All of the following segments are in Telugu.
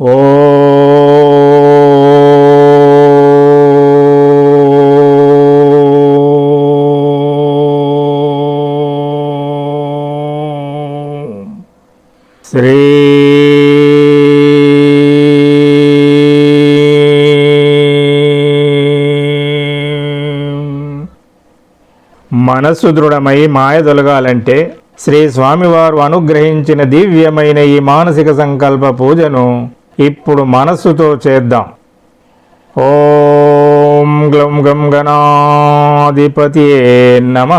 ఓ శ్రీ మనస్సు దృఢమై మాయ తొలగాలంటే శ్రీ స్వామివారు అనుగ్రహించిన దివ్యమైన ఈ మానసిక సంకల్ప పూజను ఇప్పుడు మనస్సుతో చేద్దాం. ఓం గ్లం గం గణాధిపతియే నమ.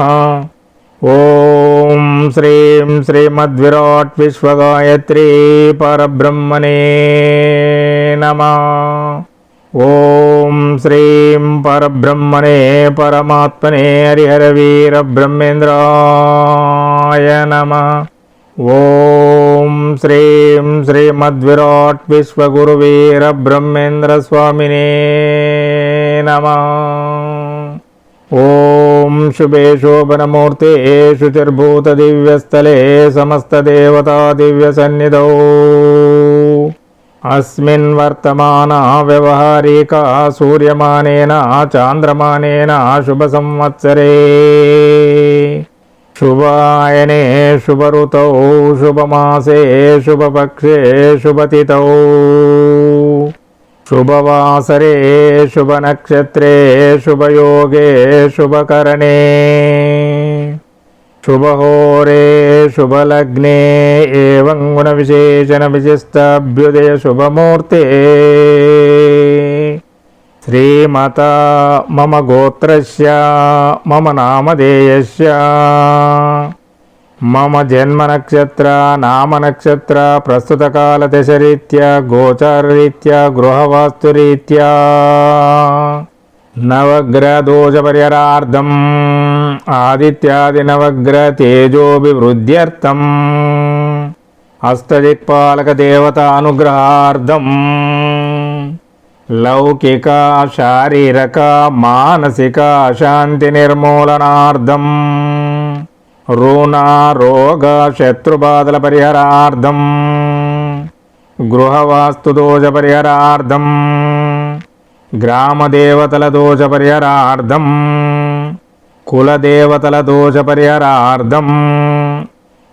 ఓం శ్రీం శ్రీమద్విరాట్ విశ్వగాయత్రీ పరబ్రహ్మణే నమ. ఓం శ్రీం పరబ్రహ్మణే పరమాత్మనే హరిహర వీర బ్రహ్మేంద్రాయ నమ. ఓం శ్రీం శ్రీమద్విరాట్ విశ్వగురు వీర బ్రహ్మేంద్ర స్వామినే నమ. ఓం శుభే శోభనమూర్తే శుచిర్భూత దివ్యస్థలే సమస్త దేవతా దివ్య సన్నిధౌ. అస్మిన్ వర్తమాన వ్యవహారిక సూర్యమానేన చాంద్రమానేన శుభ సంవత్సరే. శుభాయనే శుభరుతౌ శుభమాసే శుభపక్షే శుభతిథౌ శుభవాసరే శుభనక్షత్రే శుభయోగే శుభకరణే. శుభహోరే శుభలగ్నే ఏం గుణ విశేషణ విశిష్టాభ్యుదయ శుభమూర్తే. శ్రీమత మమ గోత్రస్య మమ నామధేయస్య. మమ జన్మ జన్మనక్షత్ర నామనక్షత్ర ప్రస్తుత కాల దశరీత్యా గోచారరీత్యా గృహవాస్తురీత్యా. నవగ్రహదోషపరిహరార్థం ఆదిత్యాది నవగ్రహ తేజోభివృద్ధ్యర్థం అష్టదిక్పాలక దేవత అనుగ్రహార్థం లౌకిక శారీరక మానసిక శాంతి నిర్మూలనార్థం రుణ రోగ శత్రుబాధల పరిహారార్థం గృహవాస్తు దోష పరిహారార్థం గ్రామదేవతల దోష పరిహారార్థం కులదేవతల దోష పరిహారార్థం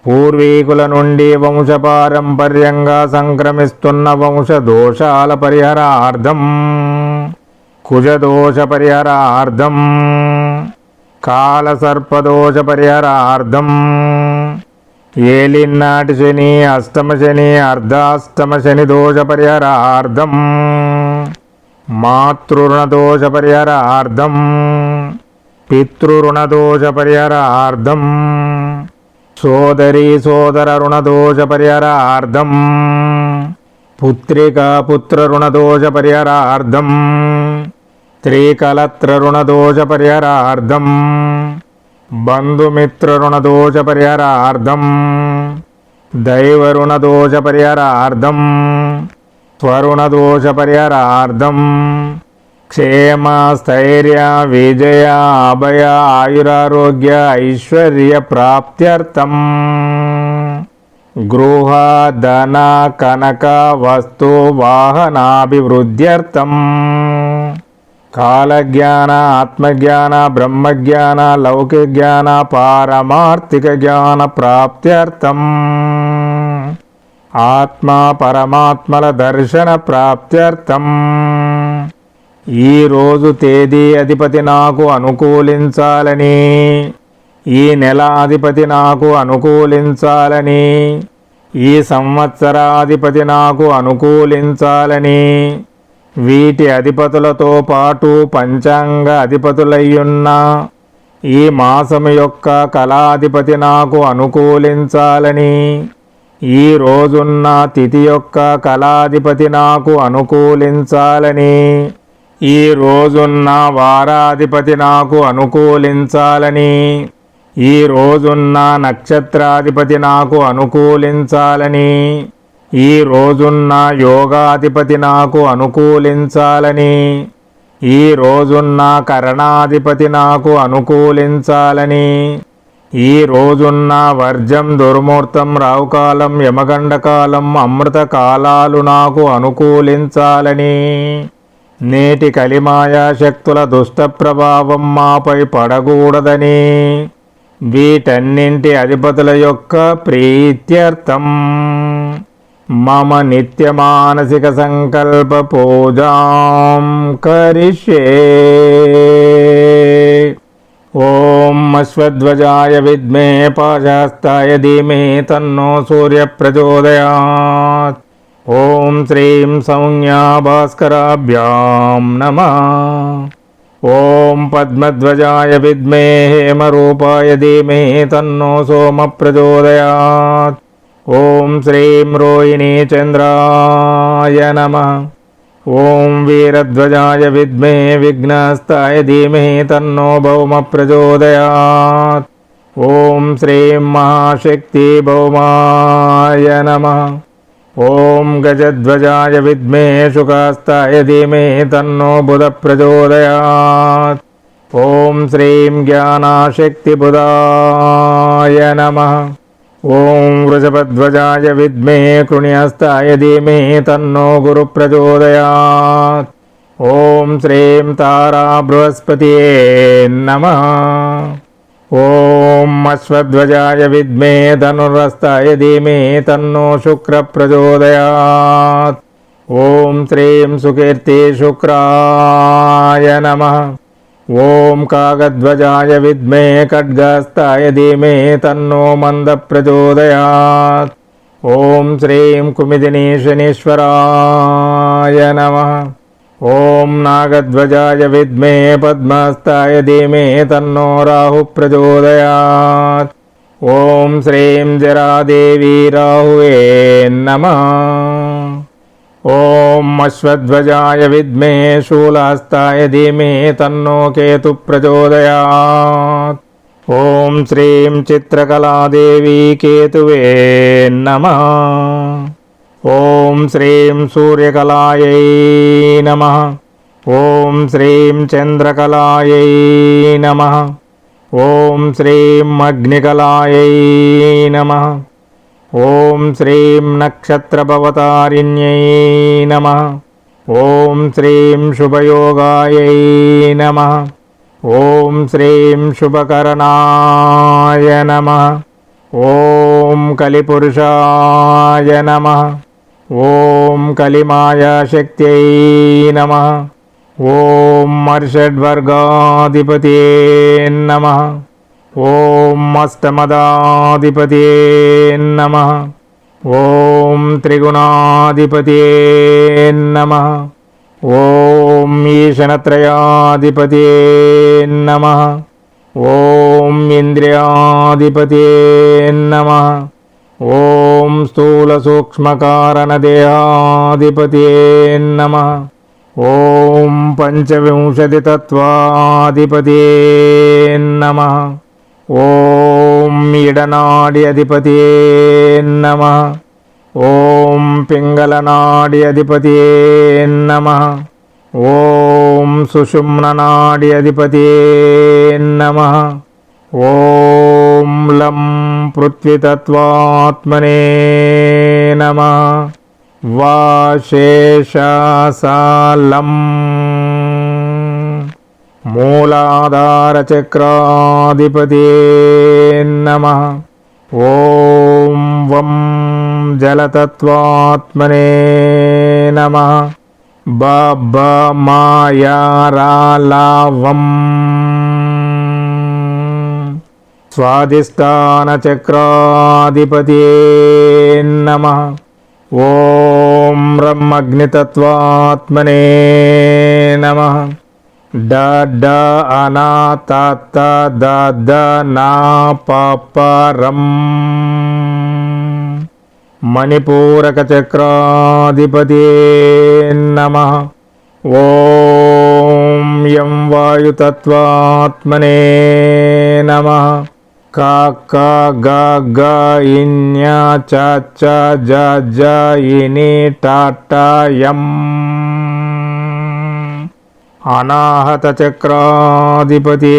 పూర్వీకుల నుండి వంశపారంపర్యంగా సంక్రమిస్తున్న వంశదోషాల పరిహారార్థం. కుజదోష పరిహారార్థం. కాలసర్పదోష పరిహారార్థం. ఏలినాటి శని అష్టమ శని అర్ధాష్టమ శని దోష పరిహారార్థం. మాతృణదోష పరిహారార్థం. పితృరుణదోష పరిహారార్థం. సోదరీ సోదర రుణదోష పరిహారార్థం. పుత్రికా పుత్ర రుణదోష పరిహారార్థం. స్త్రీకలత్ర రుణదోష పరిహారార్థం. బంధుమిత్ర రుణదోష పరిహారార్థం. దైవ రుణదోష పరిహారార్థం. స్వరుణదోష పరిహారార్థం. క్షేమ స్థైర్య విజయ అభయ ఆయురారోగ్య ఐశ్వర్య ప్రాప్త్యర్థం. గృహ ధన కనక వస్తు వాహనాభివృద్ధ్యర్థం. కాలజ్ఞాన ఆత్మజ్ఞాన బ్రహ్మజ్ఞాన లౌకిక జ్ఞాన పారమార్థిక జ్ఞాన ప్రాప్త్యర్థం. ఆత్మ పరమాత్మల దర్శన ప్రాప్త్యర్థం. ఈ రోజు తేదీ అధిపతి నాకు అనుకూలించాలని. ఈ నెల అధిపతి నాకు అనుకూలించాలని. ఈ సంవత్సరాధిపతి నాకు అనుకూలించాలని. వీటి అధిపతులతో పాటు పంచాంగ అధిపతులయ్యున్న ఈ మాసం యొక్క కళాధిపతి నాకు అనుకూలించాలని. ఈ రోజున్న తిథి యొక్క కళాధిపతి నాకు అనుకూలించాలని. ఈ రోజున్న వారాధిపతి నాకు అనుకూలించాలని. ఈ రోజున్న నక్షత్రాధిపతి నాకు అనుకూలించాలని. ఈ రోజున్న యోగాధిపతి నాకు అనుకూలించాలని. ఈ రోజున్న కరణాధిపతి నాకు అనుకూలించాలని. ఈ రోజున్న వర్జం దుర్ముహూర్తం రావుకాలం యమగండకాలం అమృత కాలాలు నాకు అనుకూలించాలని. నేటి కలిమాయాశక్తుల దుష్ట ప్రభావం మాపై పడకూడదని. వీటన్నింటి అధిపతుల యొక్క ప్రీత్యర్థం. మమ నిత్య మానసిక సంకల్ప పూజాం కరిష్యే. ఓం అశ్వధ్వజాయ విద్మే పాశాస్తాయ ధీమే తన్నో సూర్య ప్రచోదయాత్ ఓం శ్రీం సంజ్ఞా భాస్కరాభ్యాం నమ. ఓం పద్మధ్వజాయ విద్మే హేమరూపాయ ధీమహి తన్నో సోమ ప్రచోదయాత్. ఓం శ్రీం రోహిణీ చంద్రాయ నమ. ఓం వీరధ్వజాయ విద్మే విఘ్నస్తాయ ధీమహి తన్నో భౌమ ప్రచోదయాత్. ఓం శ్రీం మహాశక్తి భౌమాయ నమ. ఓం గజధ్వజాయ విద్మే శుకాస్తాయ ధీమహి తన్నో బుధ ప్రచోదయాత్ ఓం శ్రీం జ్ఞానాశక్తి బుధాయ నమః. ఓం వృషభధ్వజాయ విద్మే కృణ్యస్తాయ ధీమే తన్నో గురు ప్రచోదయాత్ ఓం శ్రీం తారా బృహస్పతియే నమ ఓం అశ్వధ్వజాయ విద్మే ధనురస్తాయ ధీమే తన్నో శుక్ర ప్రచోదయాత్ ఓం శ్రీం సుకీర్తి శుక్రాయ నమః. ఓం కాగధ్వజాయ విద్మే ఖడ్గస్తాయ ధీమే తన్నో మంద ప్రచోదయాత్ ఓం శ్రీం కుమిదినీ శనీశ్వరాయ నమ ఓం నాగధ్వజాయ విద్మే పద్మస్తాయ ధీమే తన్నో రాహు ప్రచోదయాత్. ఓం శ్రీం జరాదేవి రాహువే నమః. ఓం అశ్వధ్వజాయ విద్మే శూలాస్తాయ ధీమే తన్నో కేతు ప్రచోదయాత్. ఓం శ్రీం చిత్రకళాదేవి కేతువే నమ. ఓం శ్రీం సూర్యకళాయై నమ. ఓం శ్రీం చంద్రకళాయై నమ. ఓం శ్రీం అగ్నికళాయై నమ. ఓం శ్రీం నక్షత్రభవతారిణ్యై నమ. ఓం శ్రీం శుభయోగాయై నమ. ఓం శ్రీం శుభకరణాయ నమ. ఓం కలిమాయాశక్త్యై నమ. ఓం మర్షడ్వర్గాధిపతే నమ. ఓం అష్టమదాధిపతే నమ. ఓం త్రిగుణాధిపతే నమ. ఓం ఈశనత్రయాధిపతే నమ. ఓం ఇంద్రియాధిపతే నమ. ఓం స్థూల సూక్ష్మకారణదేహాధిపతే నమ. ఓం పంచవింశతితత్వాధిపతే నమ. ఓం ఇడనాడి అధిపతే నమ. ఓం పింగళనాడి అధిపతే నమ. ఓం సుషుమ్ననాడి అధిపతే నమ. ఓం లం పృథ్వీతత్వాత్మనే నమ వాశేషాసాలం మూలాధారచక్రాధిపతే నమ ఓం వం జలతత్వాత్మనే నమ బ మాయారాలావం స్వాదిష్టానచక్రాధిపతే నమ. ఓం బ్రహ్మగ్నితత్వాత్మనే నమ. డ డ అనా త ద ద నా పరం మణిపూరక చక్రాధిపతే నమ. ఓం యం వాయుతత్వాత్మనే నమ. క క గ గ ఇన్య చ చ జ జ ఇని ట ట అనాహత చక్రాధిపతే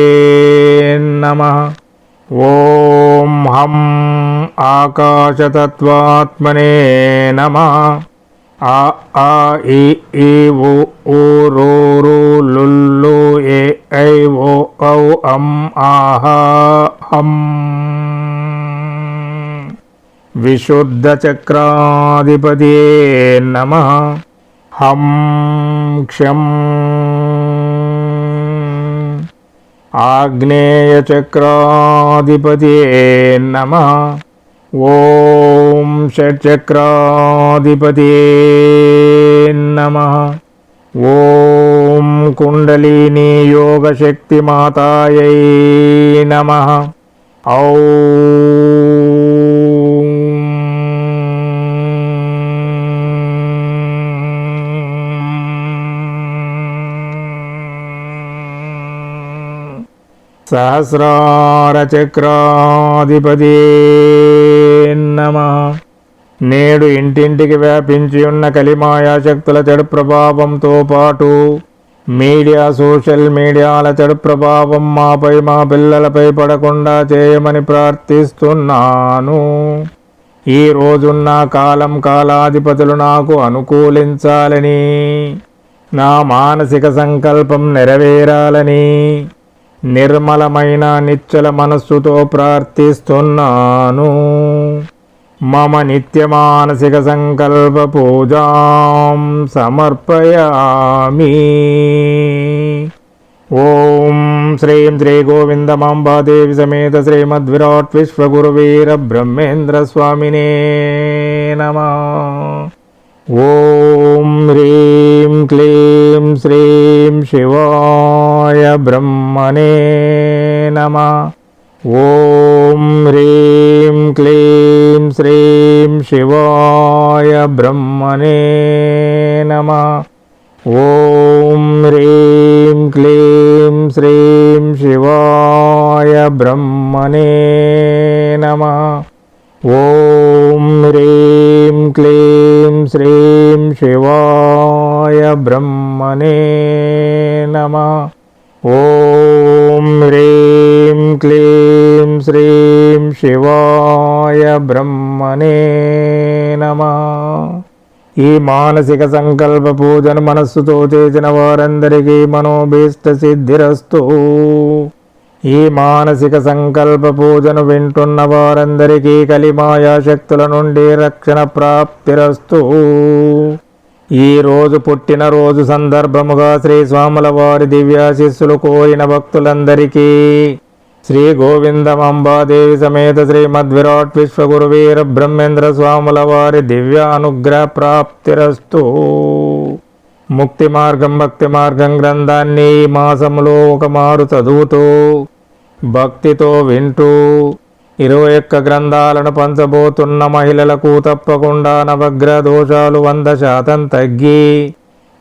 నమ. ఓం హం ఆకాశతత్వాత్మనే నమ. ఆ ఆ ఈ ఈ ఓ ఓ రో రో లుల్లు ఏ ఐ ఓ ఔ అం ఆహా హం విశుద్ధచక్రాధిపతియే నమ. హం క్షం. ఆగ్నేయచక్రాధిపతే నమ. ఓ షట్చక్రాధిపతియే నమ ఓం కుండలిని యోగశక్తిమాతాయై నమ ఔం సహస్రారచక్రాధిపతి నమ నేడు ఇంటింటికి వ్యాపించి ఉన్న కలిమాయా శక్తుల చెడు ప్రభావంతో పాటు మీడియా సోషల్ మీడియాల చెడు ప్రభావం మాపై మా పిల్లలపై పడకుండా చేయమని ప్రార్థిస్తున్నాను. ఈ రోజున్న కాలం కాలాధిపతులు నాకు అనుకూలించాలని నా మానసిక సంకల్పం నెరవేరాలని నిర్మలమైన నిచ్చల మనస్సుతో ప్రార్థిస్తున్నాను. మమ నిత్య సంకల్ప పూజాం సమర్పయామి ఓం శ్రీం శ్రీ గోవిందమాంబాదేవి సమేత శ్రీమద్విరాట్ విశ్వగురువీర బ్రహ్మేంద్ర స్వామినే నమ ఓం హ్రీం క్లీం శ్రీం శివాయ బ్రహ్మణే నమ ॐ ह्रीं क्लीं श्रीं शिवाय ब्रह्मणे नमः। ॐ ह्रीं क्लीं श्रीं शिवाय ब्रह्मणे नमः। ॐ ह्रीं क्लीं श्रीं शिवाय ब्रह्मणे नमः। ఓం హ్రీం క్లీం శ్రీం శివాయ బ్రహ్మణే నమ. ఈ మానసిక సంకల్ప పూజను మనస్సుతో చేసిన వారందరికీ మనోభీష్ట సిద్ధిరస్తు. ఈ మానసిక సంకల్ప పూజను వింటున్న వారందరికీ కలిమాయా శక్తుల నుండి రక్షణ ప్రాప్తిరస్తు. ఈ రోజు పుట్టిన రోజు సందర్భముగా శ్రీ స్వాముల వారి దివ్యాశిస్సులు కోరిన భక్తులందరికీ శ్రీ గోవిందమంబాదేవి సమేత శ్రీమద్విరాట్ విశ్వగురువీర బ్రహ్మేంద్ర స్వాముల వారి దివ్య అనుగ్రహ ప్రాప్తిరస్తు. ముక్తి మార్గం భక్తి మార్గం గ్రంథాన్ని ఈ మాసములో ఒక మారు చదువుతూ భక్తితో వింటూ ఇరవై ఒక్క గ్రంథాలను పంచబోతున్న మహిళలకు తప్పకుండా నవగ్రహ దోషాలు వంద శాతం తగ్గి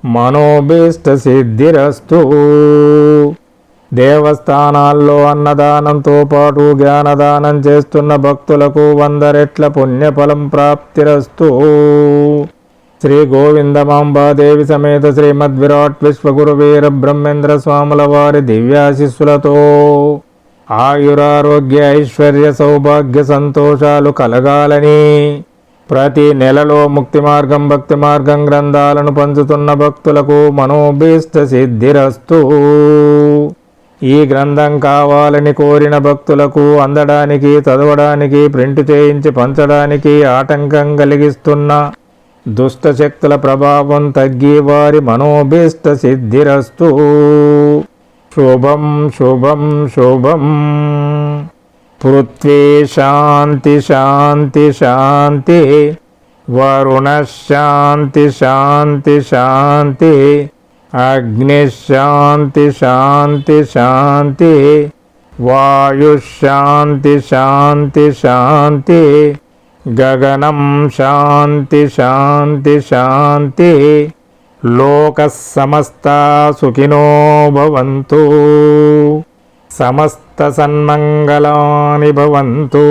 మనోభీష్ట సిద్ధిరస్తు. దేవస్థానాల్లో అన్నదానంతో పాటు జ్ఞానదానం చేస్తున్న భక్తులకు వంద రెట్ల పుణ్యఫలం ప్రాప్తిరస్తు. శ్రీ గోవిందమాంబాదేవి సమేత శ్రీమద్విరాట్ విశ్వగురు వీర బ్రహ్మేంద్ర స్వాముల వారి దివ్యాశిస్సులతో ఆయురారోగ్య ఐశ్వర్య సౌభాగ్య సంతోషాలు కలగాలని. ప్రతి నెలలో ముక్తి మార్గం భక్తి మార్గం గ్రంథాలను పంచుతున్న భక్తులకు మనోభీష్ట సిద్ధిరస్తు. ఈ గ్రంథం కావాలని కోరిన భక్తులకు అందడానికి చదవడానికి ప్రింట్ చేయించి పంచడానికి ఆటంకం కలిగిస్తున్న దుష్టశక్తుల ప్రభావం తగ్గి వారి మనోభీష్ట సిద్ధిరస్తు. శుభం శుభం శుభం. పృథ్వీ శాంతి శాంతి శాంతి. వరుణ శాంతి శాంతి శాంతి. అగ్ని శాంతి శాంతి శాంతి. వాయు శాంతి శాంతి శాంతి. గగనం శాంతి శాంతి శాంతి. లోక సమస్త సుఖినో భవంతు. సమస్త సన్మంగళాని భవంతు.